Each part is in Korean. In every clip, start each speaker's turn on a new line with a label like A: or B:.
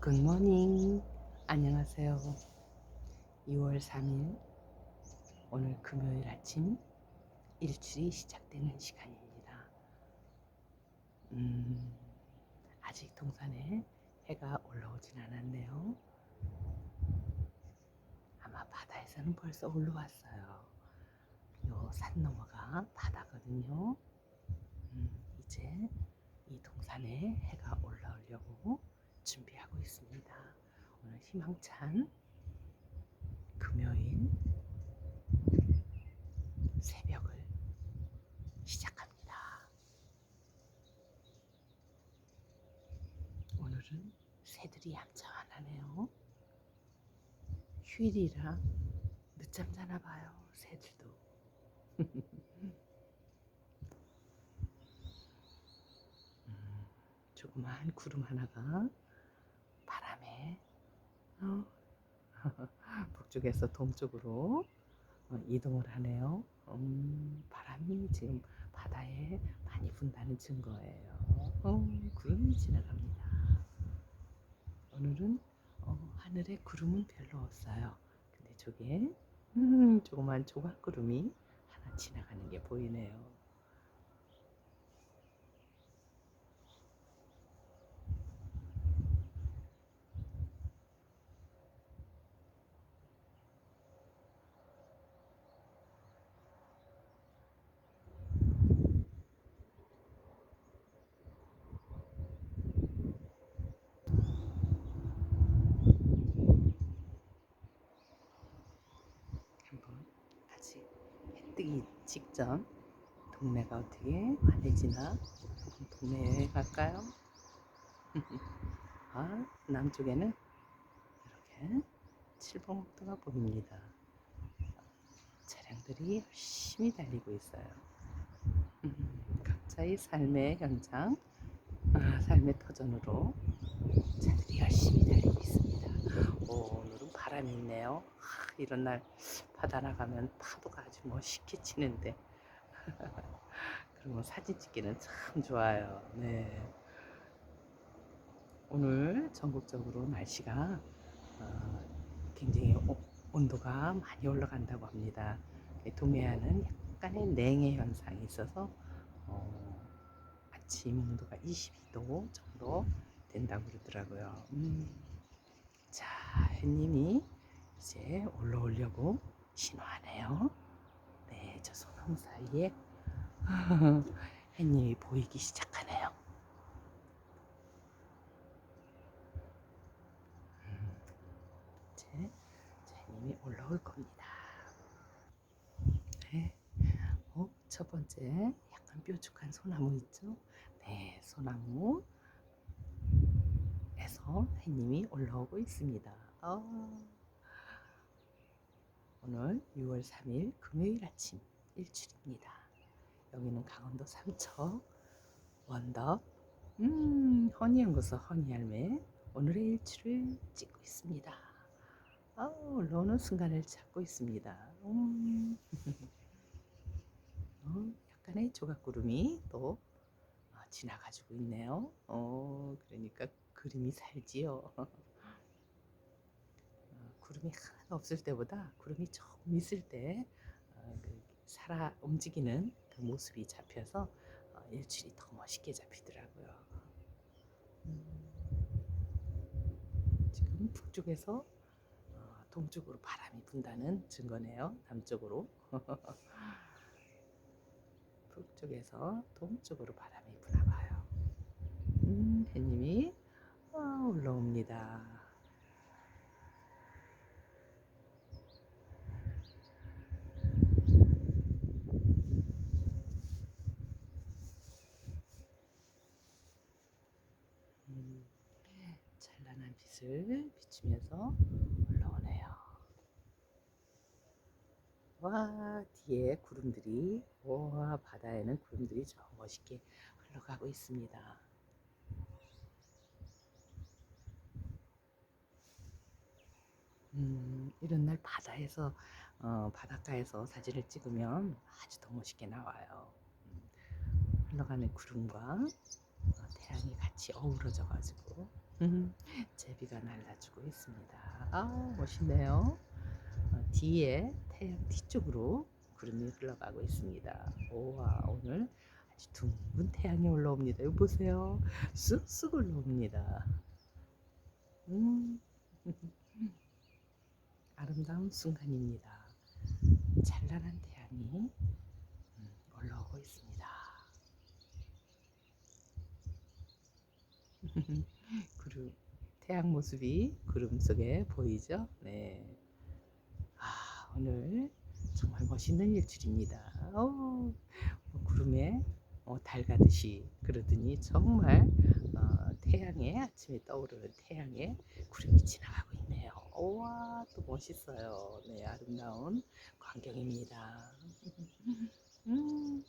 A: 굿모닝 안녕하세요. 2월 3일 오늘 금요일 아침 일출이 시작되는 시간입니다. 음, 아직 동산에 해가 올라오진 않았네요. 아마 바다에서는 벌써 올라왔어요. 요 산 너머가 바다거든요. 음, 이제 이 동산에 해가 올라오려고 준비하고 있습니다. 오늘 희망찬 금요일 새벽을 시작합니다. 오늘은 새들이 얌전하네요 휴일이라 늦잠 자나 봐요. 새들도. 음, 조그마한 구름 하나가 어, 북쪽에서 동쪽으로 어, 이동을 하네요. 음, 바람이 지금 바다에 많이 분다는 증거예요. 어, 구름이 지나갑니다. 오늘은 어, 하늘에 구름은 별로 없어요. 근데 저게 음, 조그만 조각 구름이 하나 지나가는 게 보이네요. 한번 아직 해 뜨기 직전 동네가 어떻게 환해지나 동네 여행 갈까요? 아 남쪽에는 이렇게 칠봉목도가 보입니다. 차량들이 열심히 달리고 있어요. 음, 각자의 삶의 현장, 아, 삶의 터전으로 차들이 열심히 달리고 있습니다. 오, 오늘은 바람이 있네요. 하, 이런 날 바다 나가면 파도가 아주 멋있게 치는데 그리고 사진 찍기는 참 좋아요. 네. 오늘 전국적으로 날씨가 어, 굉장히 오- 온도가 많이 올라간다고 합니다. 동해안은 약간의 냉해 현상이 있어서 어, 아침 온도가 22도 정도 된다고 그러더라고요. 음. 자, 햇님이 이제 올라오려고 신호하네요. 네, 저 소나무 사이에 햇님이 보이기 시작하네요. 음, 이제 저 햇님이 올라올 겁니다. 네, 어, 첫 번째 약간 뾰족한 소나무 있죠? 네, 소나무 에서 해님이 올라오고 있습니다. 어, 오늘 6월 3일 금요일 아침 일출입니다. 여기는 강원도 삼척 원덕 음, 허니연구소 허니할매 오늘의 일출을 찍고 있습니다. 아, 올라오는 순간을 찾고 있습니다. 음. 어, 약간의 조각구름이 또 어, 지나가지고 있네요. 어, 그러니까 그림이 살지요. 어, 구름이 없을 때보다 구름이 조금 있을 때 어, 그 살아 움직이는 그 모습이 잡혀서 어, 일출이 더 멋있게 잡히더라고요. 음, 지금 북쪽에서 어, 동쪽으로 바람이 분다는 증거네요. 남쪽으로. 북쪽에서 동쪽으로 바람이 부나 봐요. 음, 해님이 아, 올라옵니다. 음, 찬란한 빛을 비추면서 올라오네요. 와, 뒤에 구름들이, 와, 바다에는 구름들이 저 멋있게 흘러가고 있습니다. 음, 이런 날 바다에서 어, 바닷가에서 사진을 찍으면 아주 더 멋있게 나와요. 음, 흘러가는 구름과 어, 태양이 같이 어우러져 가지고 음, 제비가 날라주고 있습니다. 아, 멋있네요. 어, 뒤에 태양 뒤쪽으로 구름이 흘러가고 있습니다. 우와, 오늘 아주 둥근 태양이 올라옵니다. 여기 보세요. 쑥쑥 올라옵니다. 음, 아름다운 순간입니다. 찬란한 태양이 음, 올라오고 있습니다. 태양 모습이 구름 속에 보이죠? 네. 아, 오늘 정말 멋있는 일출입니다. 어, 뭐 구름에 어, 달 가듯이 그러더니 정말 어, 태양의 아침에 떠오르는 태양의 구름이 지나가고 있네요. 우와, 또 멋있어요. 네, 아름다운 광경입니다. 음,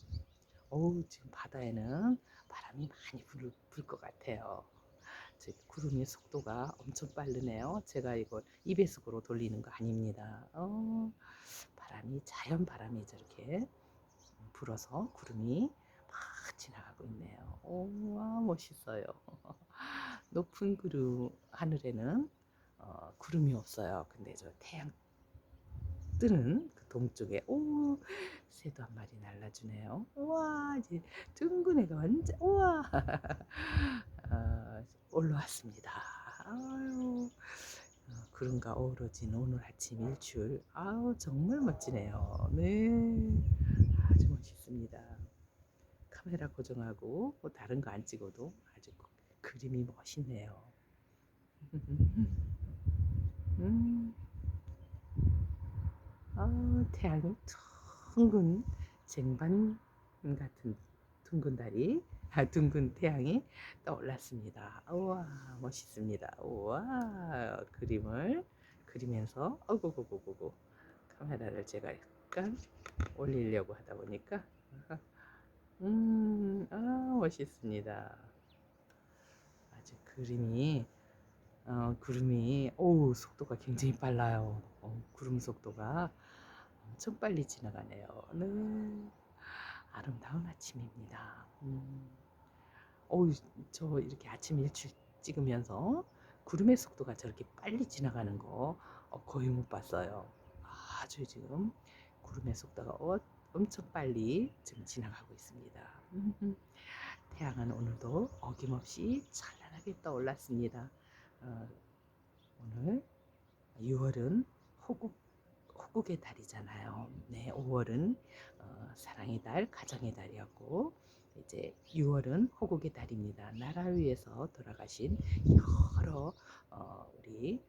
A: 어우, 지금 바다에는 바람이 많이 불 것 같아요. 제 구름의 속도가 엄청 빠르네요. 제가 이걸 2배속으로 돌리는 거 아닙니다. 어, 바람이 자연 바람이 저렇게 불어서 구름이 막 지나가고 있네요. 오, 와 멋있어요. 높은 구름 하늘에는 어, 구름이 없어요. 근데 저 태양 뜨는 그 동쪽에 오 새도 한 마리 날라주네요. 우와 이제 둥근 애가 완전 우와 어, 올라왔습니다. 아유 어, 구름과 어우러진 오늘 아침 일출 아우 정말 멋지네요. 네 아주 멋있습니다. 카메라 고정하고 뭐 다른 거 안 찍어도 아주 그- 그림이 멋있네요. 음. 아, 태양이 둥근 쟁반 같은 둥근 달이 아, 둥근 태양이 떠올랐습니다. 우와 멋있습니다. 우와 그림을 그리면서 어구구구구구 카메라를 제가 약간 올리려고 하다 보니까 음, 아 멋있습니다. 아주 그림이 어, 구름이 오 속도가 굉장히 빨라요. 어, 구름 속도가 엄청 빨리 지나가네요. 네. 아름다운 아침입니다. 음. 어우, 저 이렇게 아침 일출 찍으면서 구름의 속도가 저렇게 빨리 지나가는 거 어, 거의 못 봤어요. 아주 지금 구름의 속도가 어, 엄청 빨리 지금 지나가고 있습니다. 음, 태양은 오늘도 어김없이 찬란하게 떠올랐습니다. 어, 오늘 6월은 호국 호국의 달이잖아요. 네, 5월은 어, 사랑의 달, 가정의 달이었고 이제 6월은 호국의 달입니다. 나라 위에서 돌아가신 여러 어, 우리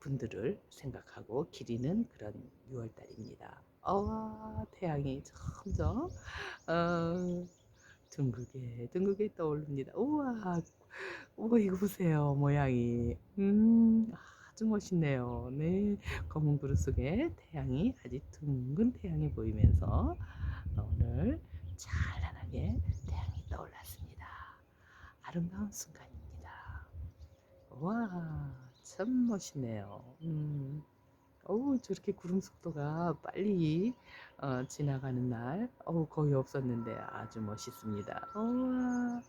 A: 분들을 생각하고 기리는 그런 6월 달입니다. 어, 태양이 점점 어, 둥글게 둥글게 떠오릅니다. 우와, 우와 이거 보세요 모양이. 음, 아주 멋있네요. 네, 검은 구름 속에 태양이 아주 둥근 태양이 보이면서 오늘 찬란하게 태양이 떠올랐습니다. 아름다운 순간입니다. 와, 참 멋있네요. 음, 어우, 저렇게 구름 속도가 빨리 어, 지나가는 날, 어우, 거의 없었는데 아주 멋있습니다. 우와,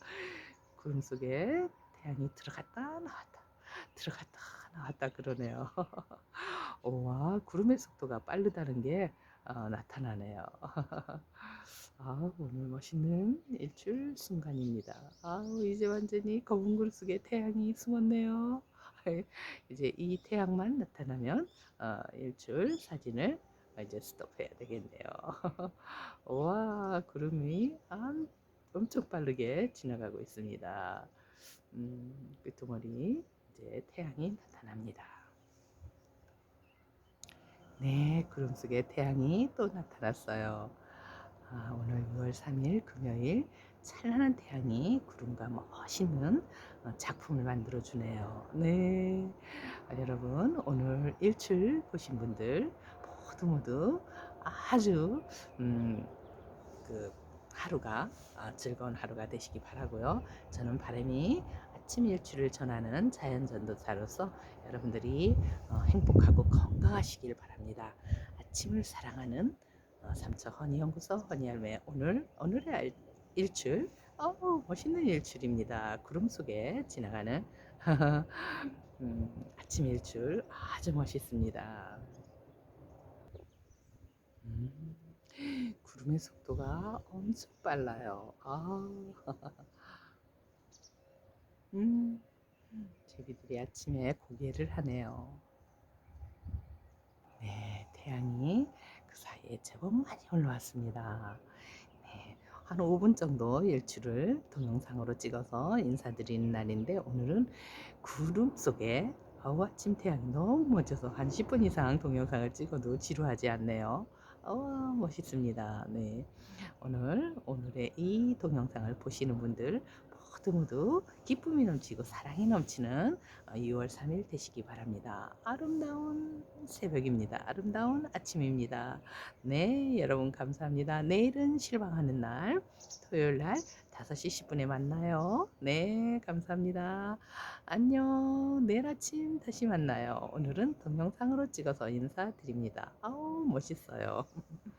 A: 구름 속에 태양이 들어갔다 나왔다, 들어갔다 나왔다 그러네요. 와, 구름의 속도가 빠르다는 게 어, 나타나네요. 아, 오늘 멋있는 일출 순간입니다. 아, 이제 완전히 검은 굴 속에 태양이 숨었네요. 이제 이 태양만 나타나면 어, 일출 사진을 이제 스톱해야 되겠네요. 와, 구름이 아, 엄청 빠르게 지나가고 있습니다. 음, 끄트머리 이제 태양이 나타납니다. 네, 구름 속에 태양이 또 나타났어요. 아, 오늘 6월 3일 금요일 찬란한 태양이 구름과 멋있는 어, 작품을 만들어 주네요. 네, 아, 여러분 오늘 일출 보신 분들 모두 모두 아주 음, 그 하루가 아, 즐거운 하루가 되시기 바라고요. 저는 바람이 아침 일출을 전하는 자연 전도사로서 여러분들이 어, 행복하고 건강하시길 바랍니다. 아침을 사랑하는 어, 삼척 허니연구소 허니할매 오늘 오늘의 알- 일출 어 멋있는 일출입니다. 구름 속에 지나가는 음, 아침 일출 아주 멋있습니다. 음, 구름의 속도가 엄청 빨라요. 아, 음, 제비들이 아침에 고개를 하네요. 네, 태양이 그 사이에 제법 많이 올라왔습니다. 네, 한 5분 정도 일출을 동영상으로 찍어서 인사드리는 날인데 오늘은 구름 속에 아우 아침 태양이 너무 멋져서 한 10분 이상 동영상을 찍어도 지루하지 않네요. 어, 멋있습니다. 네. 오늘 오늘의 이 동영상을 보시는 분들 모두 모두 기쁨이 넘치고 사랑이 넘치는 2월 3일 되시기 바랍니다. 아름다운 새벽입니다. 아름다운 아침입니다. 네, 여러분 감사합니다. 내일은 실망하는 날, 토요일 날 5시 10분에 만나요. 네, 감사합니다. 안녕. 내일 아침 다시 만나요. 오늘은 동영상으로 찍어서 인사드립니다. 아우, 멋있어요.